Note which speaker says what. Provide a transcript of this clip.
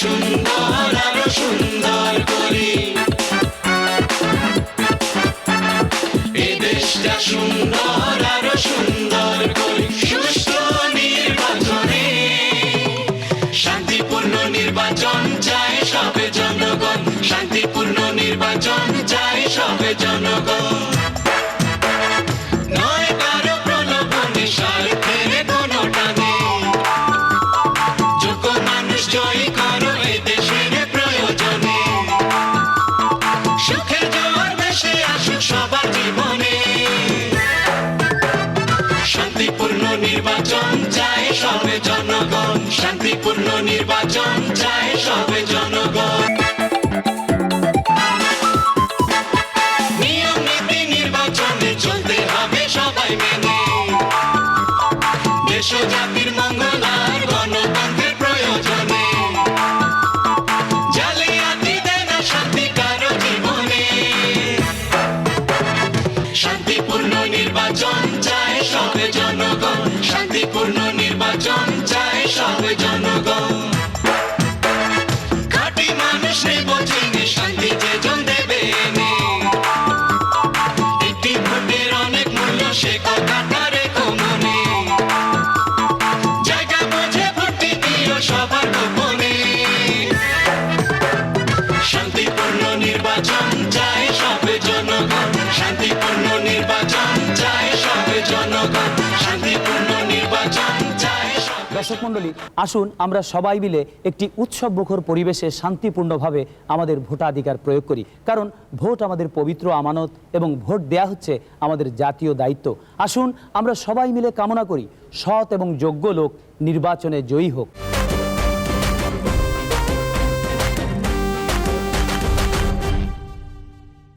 Speaker 1: সুন্দর আরও সুন্দর করি। এ দেশটা সুন্দর আরও সুন্দর। নির্বাচন চায় সবে জনগণ শান্তিপূর্ণ নির্বাচন চায় সবে জনগণ। নিয়ম নীতি নির্বাচনে চায় সবে জনগণ শান্তিপূর্ণ নির্বাচন চায় সবে জনগণ।
Speaker 2: দর্শক মণ্ডলী, আসুন আমরা সবাই মিলে একটি উৎসব মুখর পরিবেশে শান্তিপূর্ণভাবে আমাদের ভোটাধিকার প্রয়োগ করি। কারণ ভোট আমাদের পবিত্র আমানত এবং ভোট দেয়া হচ্ছে আমাদের জাতীয় দায়িত্ব। আসুন আমরা সবাই মিলে কামনা করি, সৎ এবং যোগ্য লোক নির্বাচনে জয়ী হোক।